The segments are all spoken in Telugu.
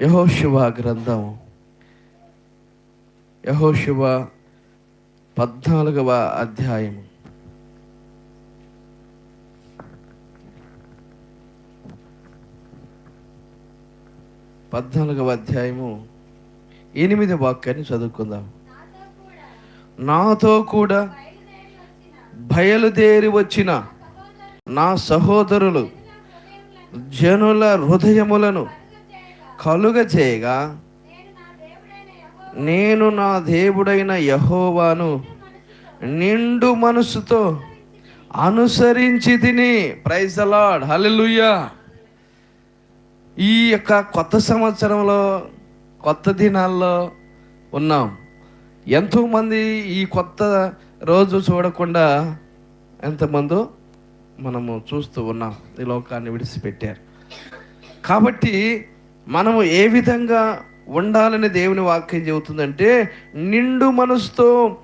యహోశివ గ్రంథం. యహోశివ పద్నాలుగవ అధ్యాయం. పద్నాలుగవ అధ్యాయము. ఎనిమిది వాక్యాన్ని చదువుకుందాం. నాతో కూడా బయలుదేరి వచ్చిన నా సహోదరులు జనుల హృదయములను కలుగ చేయగా నేను నా దేవుడైన యహోవాను నిండు మనసుతో అనుసరించి తిని. ప్రైజ్ అలాడ్ హల్లెలూయా ఈ యొక్క కొత్త సంవత్సరంలో కొత్త దినాల్లో ఉన్నాం. ఎంతోమంది ఈ కొత్త రోజు చూడకుండా ఎంతమందో మనము చూస్తూ ఉన్నాం. ఈ లోకాన్ని విడిచిపెట్టారు. కాబట్టి మనము ఏ విధంగా ఉండాలని దేవుని వాక్యం చెబుతుందంటే నిండు మనసుతో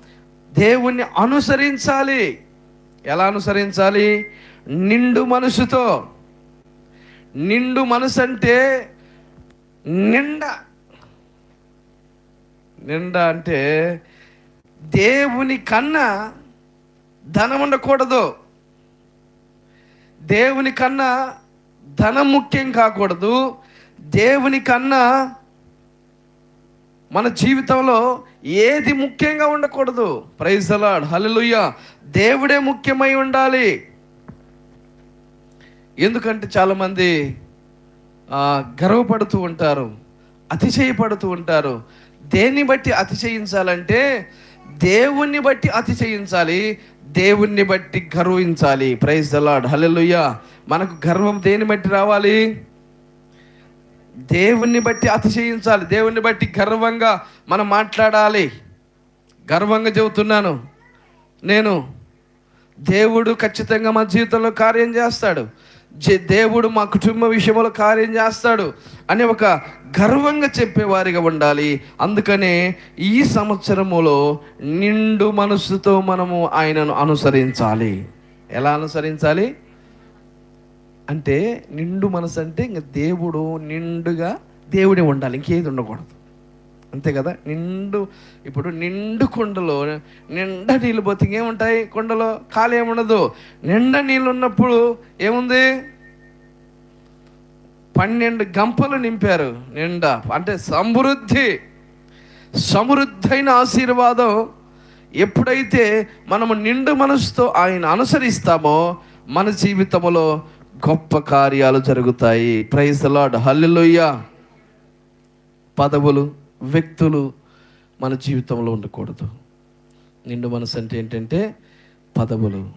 దేవుణ్ణి అనుసరించాలి. ఎలా అనుసరించాలి? నిండు మనసుతో. నిండు మనసు అంటే నిండా. నిండా అంటే దేవుని కన్నా ధనం ఉండకూడదు. దేవుని కన్నా ధనం ముఖ్యం కాకూడదు. దేవుని కన్నా మన జీవితంలో ఏది ముఖ్యంగా ఉండకూడదు. ప్రైజ్ అలాడ్ హలలుయ్య దేవుడే ముఖ్యమై ఉండాలి. ఎందుకంటే చాలామంది గర్వపడుతూ ఉంటారు అతిశయపడుతూ ఉంటారు. దేన్ని బట్టి అతిశయించాలంటే దేవుణ్ణి బట్టి అతిశయించాలి దేవుణ్ణి బట్టి గర్వించాలి. ప్రైజ్ దలాడ్ హలలుయ్య మనకు గర్వం దేన్ని బట్టి రావాలి? దేవుణ్ణి బట్టి అతిశయించాలి. దేవుణ్ణి బట్టి గర్వంగా మనం మాట్లాడాలి. గర్వంగా చెబుతున్నాను. నేను దేవుడు ఖచ్చితంగా మా జీవితంలో కార్యం చేస్తాడు. జే- దేవుడు మా కుటుంబ విషయంలో కార్యం చేస్తాడు అని ఒక గర్వంగా చెప్పేవారిగా ఉండాలి. అందుకనే ఈ సంవత్సరములో నిండు మనసుతో మనము ఆయనను అనుసరించాలి. ఎలా అనుసరించాలి? అంటే నిండు మనసు అంటే ఇంకా దేవుడు నిండుగా దేవుడే ఉండాలి ఇంకేది ఉండకూడదు. అంతే కదా? నిండు ఇప్పుడు నిండు కుండలో నిండా నీళ్ళు పోతే ఇంకేముంటాయి? కుండలో ఖాళీ ఏముండదు నిండా నీళ్ళు ఉన్నప్పుడు ఏముంది? పన్నెండు గంపలు నింపారు నిండా. అంటే సమృద్ధి సమృద్ధైన ఆశీర్వాదం. ఎప్పుడైతే మనము నిండు మనసుతో ఆయన అనుసరిస్తామో మన జీవితంలో గొప్ప కార్యాలు జరుగుతాయి. ప్రైజ్ లాడ్ హల్లెలూయా పదవులు వ్యక్తులు మన జీవితంలో ఉండకూడదు. నిండు మనసు అంటే ఏంటంటే పదవులు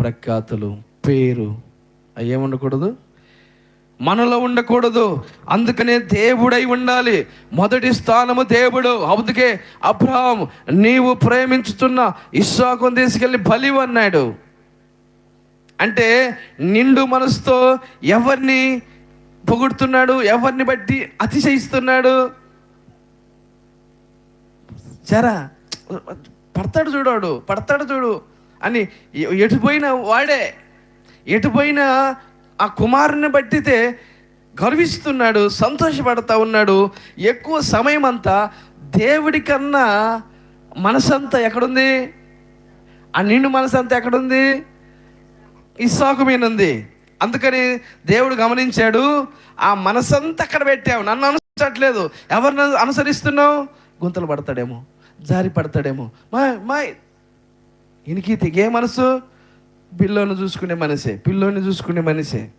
ప్రఖ్యాతులు పేరు అవి ఉండకూడదు. మనలో ఉండకూడదు. అందుకనే దేవుడై ఉండాలి. మొదటి స్థానము దేవుడు. అందుకే అబ్రహాం నీవు ప్రేమించుతున్న ఇస్సాకుని తీసుకెళ్ళి బలివన్నాడు. అన్నాడు అంటే నిండు మనసుతో ఎవరిని పొగుడుతున్నాడు ఎవరిని బట్టి అతిశయిస్తున్నాడు? చరా పడతాడు చూడాడు పడతాడు చూడు అని ఎటుపోయిన వాడే. ఎటుపోయిన ఆ కుమారుని బట్టితే గర్విస్తున్నాడు సంతోషపడతా ఉన్నాడు. ఎక్కువ సమయం అంతా దేవుడి కన్నా మనసంతా ఎక్కడుంది? ఆ నిండు మనసంతా ఎక్కడుంది? ఇస్సాకు మీద ఉంది. అందుకని దేవుడు గమనించాడు ఆ మనసంతా అక్కడ పెట్టావు నన్ను అనుసరించట్లేదు. ఎవరిని అనుసరిస్తున్నావు? గుంతలు పడతాడేమో జారి పడతాడేమో. మా మా ఇనికి తెగే మనసు పిల్లోని చూసుకునే మనిషే పిల్లోని చూసుకునే మనిషే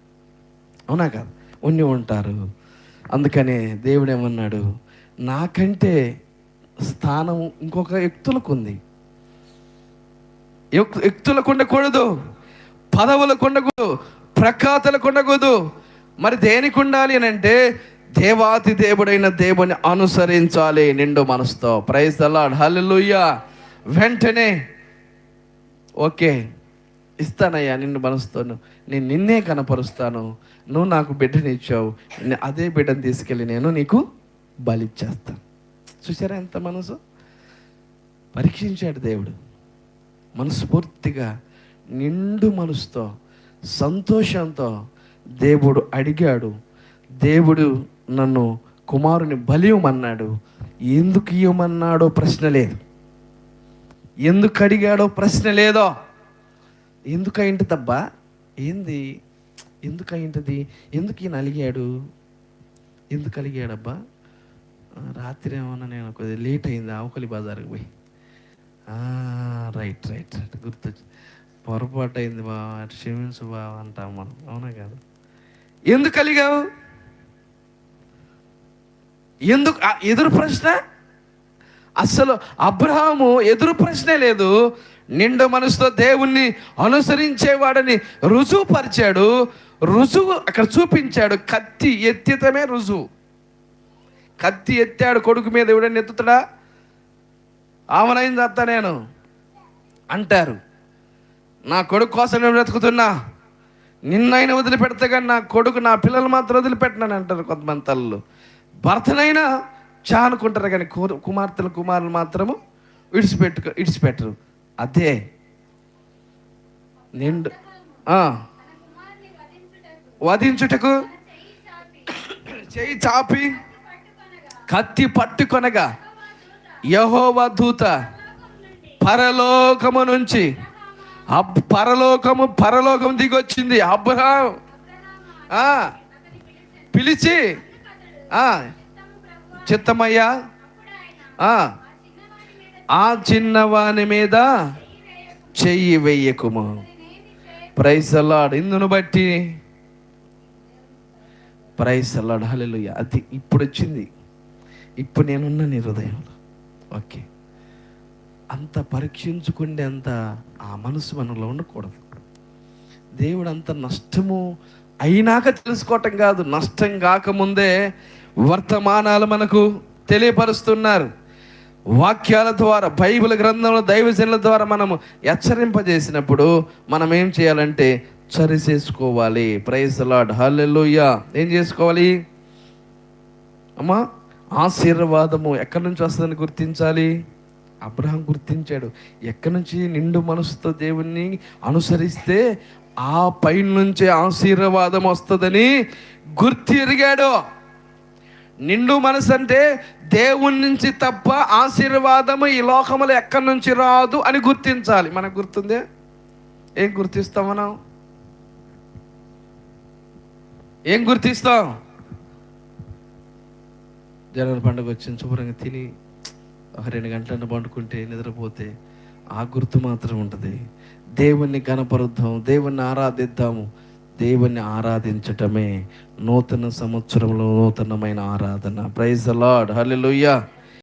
అవునా కాదు? ఉన్ని ఉంటారు. అందుకనే దేవుడు ఏమన్నాడు? నాకంటే స్థానం ఇంకొక వ్యక్తులకు ఉంది. వ్యక్తులకు ఉండకూడదు. పదవులకు ఉండకూడదు ప్రఖ్యాతలకు ఉండకూడదు మరి దేనికి ఉండాలి అని అంటే దేవాతి దేవుడైన దేవుని అనుసరించాలి నిండు మనసుతో. ప్రైజ్ అలాడ్ హల్లుయ్యా వెంటనే ఓకే ఇస్తానయ్యా నిన్ను మనసుతోను. నేను నిన్నే కనపరుస్తాను. నువ్వు నాకు బిడ్డని ఇచ్చావు. అదే బిడ్డను తీసుకెళ్ళి నేను నీకు బలిచ్చేస్తాను. చూసారా ఎంత మనసు? పరీక్షించాడు దేవుడు. మనస్ఫూర్తిగా నిండు మనసుతో సంతోషంతో దేవుడు అడిగాడు. దేవుడు నన్ను కుమారుని బలియమన్నాడు. ఎందుకు ఇవ్వమన్నాడో ప్రశ్న లేదు. ఎందుకు అడిగాడో ప్రశ్న లేదో. ఎందుకు తబ్బా ఏంది? ఎందుకు ఎందుకు ఈయన అలిగాడు? ఎందుకు అలిగాడబ్బా? రాత్రి ఏమన్నా నేను కొద్దిగా లేట్ అయింది? ఆవుకలి బజార్కి పోయి. ఆ, రైట్ రైట్ రైట్ గుర్తొచ్చింది. పొరపాటు అయింది బావ క్షమించు బా అంటాం మనం. అవునా కాదు? ఎందుకు కలిగావు? ఎందుకు? ఎదురు ప్రశ్న? అస్సలు అబ్రహాము ఎదురు ప్రశ్నే లేదు. నిండు మనసుతో దేవుణ్ణి అనుసరించేవాడని రుజువుపరిచాడు. రుజువు అక్కడ చూపించాడు. కత్తి ఎత్తితమే రుజువు. కత్తి ఎత్తాడు కొడుకు మీద ఎవడని ఎత్తుతాడా? ఆమెనైంది అత్త నేను. అంటారు. నా కొడుకు కోసం నేను బ్రతుకుతున్నా. నిన్నైనా వదిలిపెడితే కానీ నా కొడుకు నా పిల్లలు మాత్రం వదిలిపెట్టినాను అంటారు కొంతమంది తల్లు భర్తనైనా చానుకుంటారు కానీ కుమార్తెలు కుమారులు మాత్రము విడిచిపెట్టు విడిచిపెట్టరు. అదే. నిండు వధించుటకు చేయి చాపి కత్తి పట్టుకొనగా యహోవ దూత పరలోకము నుంచి అబ్ పరలోకము పరలోకం దిగొచ్చింది. అబ్రహాం. పిలిచి చిత్తమయ్యా ఆ, చిన్నవాని మీద చెయ్యి వెయ్యకుము ప్రైస్ ఇందును బట్టి ప్రైస్ అల్లాడు అది ఇప్పుడు వచ్చింది ఇప్పుడు నేనున్న నీ హృదయంలో. ఓకే అంత పరీక్షించుకుండే అంత ఆ మనసు మనలో ఉండకూడదు. దేవుడు అంత నష్టము అయినాక తెలుసుకోవటం కాదు నష్టం కాకముందే వర్తమానాలు మనకు తెలియపరుస్తున్నారు. వాక్యాల ద్వారా బైబిల్ గ్రంథంలో దైవజనుల ద్వారా మనము హెచ్చరింపజేసినప్పుడు మనం ఏం చేయాలంటే సరి చేసుకోవాలి. Praise lord hallelujah. ఏం చేసుకోవాలి? అమ్మా ఆశీర్వాదము ఎక్కడి నుంచి వస్తుందని గుర్తించాలి? అబ్రహం గుర్తించాడు. ఎక్కడి నుంచి? నిండు మనసుతో దేవుణ్ణి అనుసరిస్తే ఆ పైనుంచే ఆశీర్వాదం వస్తుందని గుర్తిరిగాడు. నిండు మనసు అంటే దేవుని నుంచి తప్ప ఆశీర్వాదము ఈ లోకములు ఎక్కడి నుంచి రాదు అని గుర్తించాలి. మనకు గుర్తుందే? ఏం గుర్తిస్తాం మనం? ఏం గుర్తిస్తాం? జనవరి పండుగ వచ్చిన శుభ్రంగా తిని ఒక రెండు గంటలను పండుకుంటే నిద్రపోతే ఆ గుర్తు మాత్రం ఉంటుంది. దేవుణ్ణి గణపరుద్దాం దేవుణ్ణి ఆరాధిద్దాము. దేవుణ్ణి ఆరాధించటమే నూతన సంవత్సరంలో నూతనమైన ఆరాధన. ప్రైజ్ లార్డ్ హల్లెలూయా